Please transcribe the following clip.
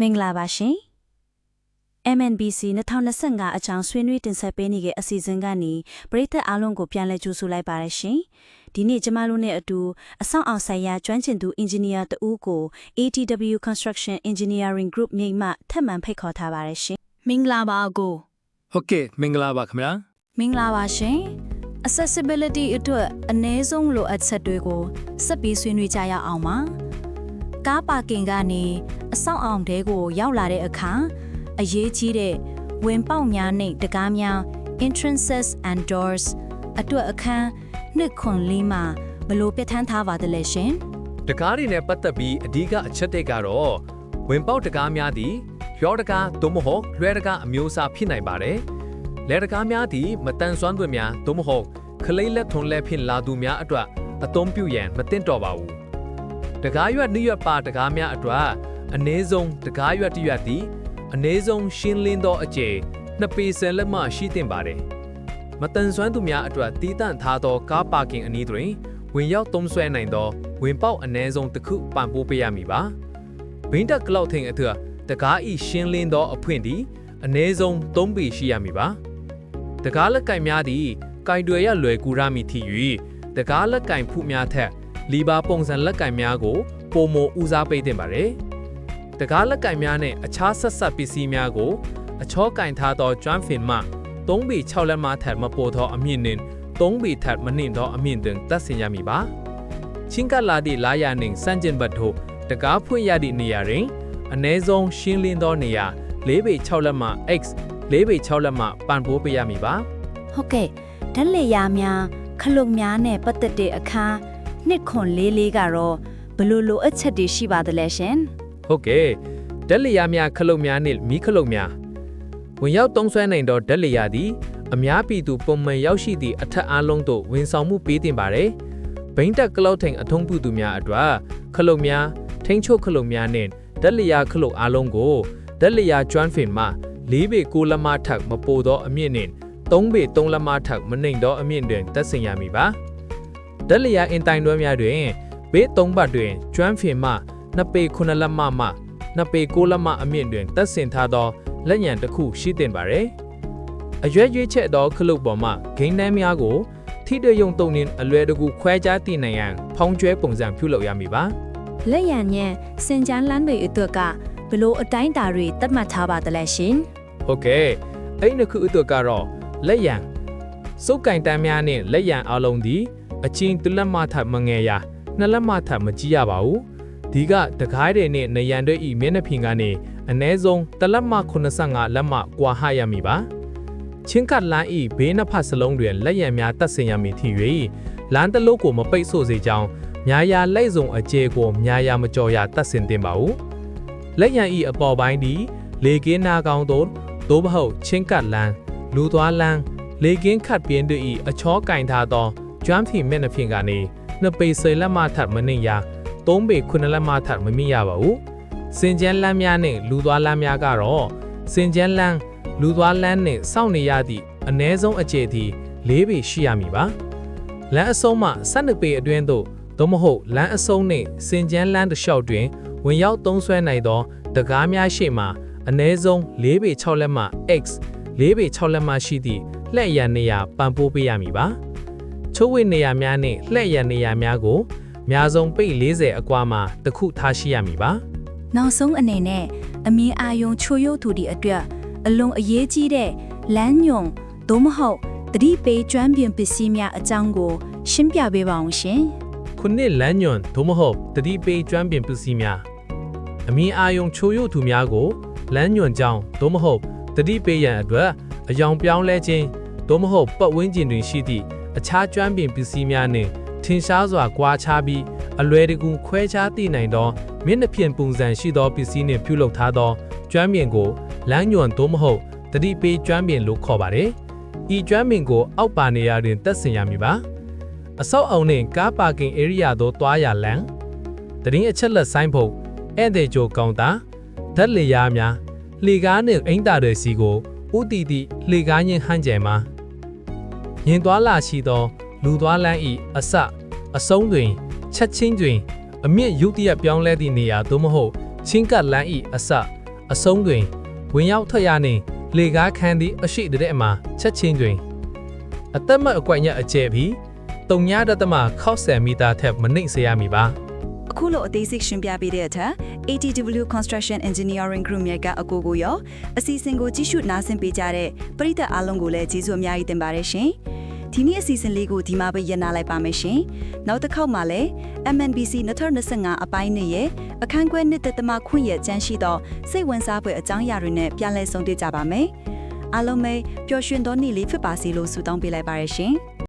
မင်္ဂလာပါရှင် MNBC 2025အကြောင်းဆွေးနွေးတင်ဆက်ပေးနေတဲ့အစီအစဉ်ကနေပရိသတ်အားလုံးကိုပြန်လည်ကြိုဆိုလိုက်ပါရရှင်ဒီနေ့ကျမတို့နဲ့အတူအဆောင်အောင်ဆိုင်ရာကျွမ်းကျင်သူအင်ဂျင်နီယာတဦးကို ATW Construction Engineering Group မြိတ်မှထပ်မံဖိတ်ခေါ်ထားပါရရှင်မင်္ဂလာပါအကိုဟုတ်ကဲ့မင်္ဂလာပါခင်ဗျာမင်္ဂလာပါရှင် accessibility အတွက်အ ਨੇ ဆုံးလိုအပ်ချက်တွေကိုဆက်ပြီးဆွေးနွေးကြရအောင်ပါကားပါကင်ကနေ အဆောက်အအုံတဲကိုရောက်လာတဲ့အခါအရေးကြီးတဲ့ဝင်ပေါက်များနဲ့တကားများ entrances and doors အတွက်အခန်းနှစ်ခွန်လေးမှာဘလို့ပြဋ္ဌာန်းထားပါသလဲရှင်တကားတွေနဲ့ပတ်သက်ပြီးအဓိကအချက်တွေကတော့ဝင်ပေါက်တကားများသည်ရောတကားသို့မဟုတ်လွှဲတကားအမျိုးအစားဖြစ်နိုင်ပါတယ်လဲတကားများသည်မတန်ဆွမ်းသူများသို့မဟုတ်ခလိမ့်လက်ထွန်လက်ဖြစ်လာသူများအတွက်အသုံးပြုရန်မသင့်တော်ပါဘူးတကားရွက်နှရွက်ပါတကားများအတွက် အ ਨੇ ဆုံးတကားရွက်တစ်ရွက်သည်အ ਨੇ ဆုံးရှင်းလင်းသောအကျယ်နှစ်ပေဆယ်လက်မှရှိသင့်ပါတယ်မတန်ဆွမ်းသူများအတွက်တည်တံ့ထားသောကားပါကင်အနည်းတွင် ဝင်ရောက်သုံးဆွဲနိုင်သောဝင်ပေါက်အ ਨੇ ဆုံးတစ်ခုပံ့ပိုးပေးရမည်ပါဘိန်းတက်ကလောက်ထင်အထက်တကားဤရှင်းလင်းသောအဖွင့်သည်အ ਨੇ ဆုံး3ပေရှိရမည်ပါတကားလက်ကင်များသည်ကင်တွေရလွယ်ကူရမည်ဖြစ်၍တကားလက်ကင်ဖုများထက်လီဘာပုံစံလက်ကင်များကိုပုံမဦးစားပေးတင်ပါတယ် တကားလက်ကင်များနှင့်အခြားဆက်ဆက်ပစ္စည်းများကိုအချောကင်ထားသောကျွမ်းဖင်မှ3ပေ6လက်မှထက်မပိုသောအမြင့်နှင့်3ပေထက်မနှင့်သောအမြင့်တွင်တပ်ဆင်ရမည်ပါချင်းကလာသည့်လာယာနှင့်စန့်ကျင်ဘတ်တို့တကားဖွင့်ရသည့်နေရာတွင်အ ਨੇ ဆုံးရှင်းလင်းသောနေရာ၄ပေ6လက်မှ x ၄ပေ6လက်မှပန်ပိုးပေးရမည်ပါဟုတ်ကဲ့ဓာတ်လေယာများခလုတ်များနဲ့ပတ်သက်တဲ့အခန်းနှစ်ခွန်လေးလေးကတော့ဘလို့လိုအပ်ချက်တွေရှိပါသလဲရှင် ဟုတ်ကဲ့ဓာတ်လျာများခလုတ်များနှင့်မီးခလုတ်များဝင်ရောက်သုံးဆွဲနိုင်သောဓာတ်လျာသည်အများပြည်သူပုံမှန်ရောက်ရှိသည့်အထက်အားလုံးသို့ဝန်ဆောင်မှုပေးတင်ပါတယ်ဘိန်းတက်ကလောက်ထိန်အထုံးပြုသူများအတွက်ခလုတ်များထိန်းချုပ်ခလုတ်များနှင့်ဓာတ်လျာခလုတ်အားလုံးကိုဓာတ်လျာကျွမ်းဖင်မှ၄ပေ6လက်မထက်မပိုသောအမြင့်နှင့်3ပေ3လက်မထက်မနှိမ်သောအမြင့်တွင်တပ်ဆင်ရမည်ပါဓာတ်လျာအင်တိုင်တွဲများတွင်ဘေး3ဘတ်တွင်ကျွမ်းဖင်မှ 2ပေ9လက်မမှ2ပေ6လက်မအမြင့်တွင်တပ်ဆင်ထားသောလက်ညံတစ်ခုရှိတင်ပါတယ်အရွက်ရွေးချက်သောခလုတ်ပေါ်မှဂိမ်းတန်းများကိုထိတွေ့ယုံတုံနှင့်အလွယ်တကူခွဲခြားတည်နိုင်ရန်ဖောင်းကျွဲပုံစံပြုလုပ်ရမည်ပါလက်ရံညံစင်ကြမ်းလမ်းတွေအတွက်ကဘလို့အတိုင်းတာတွေသတ်မှတ်ထားပါသလဲရှင်ဟုတ်ကဲ့အဲ့ဒီနှစ်ခုအတွက်ကတော့လက်ရန်စုပ်ကင်တန်းများနှင့်လက်ရန်အလုံးသည်အချင်းတစ်လက်မထပ်မငယ်ရာနှစ်လက်မထပ်မကြီးရပါဘူး ဒီကတကိုင်းတွေနဲ့နရန်တွေဤမျက်နှာပြင်ကနေအ ਨੇ ဆုံးတစ်လက်မ85လက်မကွာဟရမည်ပါချင်းကတ်လမ်းဤဘေးနှစ်ဖက်စလုံးတွင်လက်ရန်များတက်ဆင်ရမည်ဖြစ်၍လမ်းတစ်လုံးကိုမပိတ်ဆို့စေကြောင်းမြာယာလက်စုံအကျဲကိုမြာယာမကြော်ရာတက်ဆင်တင်ပါဦးလက်ရန်ဤအပေါ်ပိုင်းသည်လေကင်းနာကောင်းသို့သို့မဟုတ်ချင်းကတ်လမ်းလူသွားလမ်းလေကင်းခတ်ပြင်းတို့ဤအချောကင်ထားသောကျွမ်းဖီမျက်နှာပြင်ကနေနှစ်ပေဆယ်လက်မထပ်မနှင့်ရာ သုံးပေခုနှစ်လက်မထပ်မမိရပါဘူးစင်ကျန်းလမ်းများနှင့်လူသွားလမ်းများကတော့စင်ကျန်းလမ်းလူသွားလမ်းနှင့်စောင့်နေရသည့်အ ਨੇ ဆုံးအကျယ်သည်၄ပေရှိရမည်ပါလမ်းအဆုံးမှ12ပေအတွင်းသို့သို့မဟုတ်လမ်းအဆုံးနှင့်စင်ကျန်းလမ်းတစ်လျှောက်တွင်ဝင်ရောက်သုံးဆွဲနိုင်သောတကားများရှိမှအ ਨੇ ဆုံး၄ပေ6လက်မှ x ၄ပေ6လက်မှရှိသည့်လှည့်ရန်နေရာပံ့ပိုးပေးရမည်ပါချိုးဝိနေရာများနှင့်လှည့်ရန်နေရာများကိုအ များဆုံးပိတ်40အကွာမှာတစ်ခုထားရှိရမည်ပါနောက်ဆုံးအနေနဲ့အမြင်အာရုံချိုရုပ်သူတွေအတွက်အလွန်အရေးကြီးတဲ့လမ်းညွန်သို့မဟုတ်တတိပေးကျွမ်းပြင်ပစ္စည်းများအကြောင်းကိုရှင်းပြပေးပါအောင်ရှင်ခုနှစ်လမ်းညွန်သို့မဟုတ်တတိပေးကျွမ်းပင်ပစ္စည်းများအမြင်အာရုံချိုးရုပ်သူများကိုလမ်းညွန်ကြောင်းသို့မဟုတ်တတိပေးရန်အတွက်အယောင်ပြောင်းလဲခြင်းသို့မဟုတ်ပတ်ဝန်းကျင်တွင်ရှိသည့်အခြားကျွမ်းပင်ပစ္စည်းများနှင့် ထင်ရှားစွာကွာခြားပြီးအလွယ်တကူခွဲခြားသိနိုင်သောမျက်နှာပြင်ပုံစံရှိသောပစ္စည်းနှင့်ပြုလုပ်ထားသောကျွမ်းပင်ကိုလမ်းညွန်သို့မဟုတ်တတိပေးကျွမ်းပင်လို့ခေါ်ပါတယ်။ဤကျွမ်းပင်ကိုအောက်ပါနေရာတွင်တက်ဆင်ရမည်ပါ။အဆောက်အုံနှင့်ကားပါကင် area သို့တွားရလမ်းတရင်အချက်လက်ဆိုင်ဖို့ဧည့်သည်ကြိုကောင်တာဓာတ်လေယားများလှေကားနှင့်အင်တာတွေစီကိုဥတီတီလှေကားချင်းဟန်ကျဲမှာရင်သွားလာရှိသော လူသွားလမ်းဤအစအဆုံးတွင်ချက်ချင်းတွင်အမြင့်ရုတ်တရက်ပြောင်းလဲသည့်နေရာသို့မဟုတ်ချင်းကပ်လမ်းဤအစအဆုံးတွင်ဝင်ရောက်ထွက်ရနှင့်လေကားခန်းသည့်အရှိတဲ့အမှာချက်ချင်းတွင်အသက်မအကွက်ညက်အကျဲပြီး3.60ခောက်ဆယ်မီတာထက်မနှိမ့်စေရမည်ပါအခုလိုအသေးစိတ်ရှင်းပြပေးတဲ့အထက် ATW Construction Engineering Group ရဲ့ကအကိုကိုရောအစီအစဉ်ကိုကြည့်ရှုနားဆင်ပေးကြတဲ့ပရိသတ်အားလုံးကိုလည်းကျေးဇူးအများကြီးတင်ပါတယ်ရှင်။ ဒီနေ့အစီအစဉ်လေးကိုဒီမှာပဲရပ်နာလိုက်ပါမယ်ရှင်။နောက်တစ်ခေါက်မှာလည်း MNBC 2025အပိုင်းနဲ့ရဲ့အခန်းခွဲနှစ်သက်သမားခွင့်ရဲ့ကျန်းရှိသောစိတ်ဝင်စားဖွယ်အကြောင်းအရာတွေနဲ့ပြန်လည်ဆုံတွေ့ကြပါမယ်။အားလုံးပဲပျော်ရွှင်သောနေ့လေးဖြစ်ပါစေလို့ဆုတောင်းပေးလိုက်ပါရရှင်။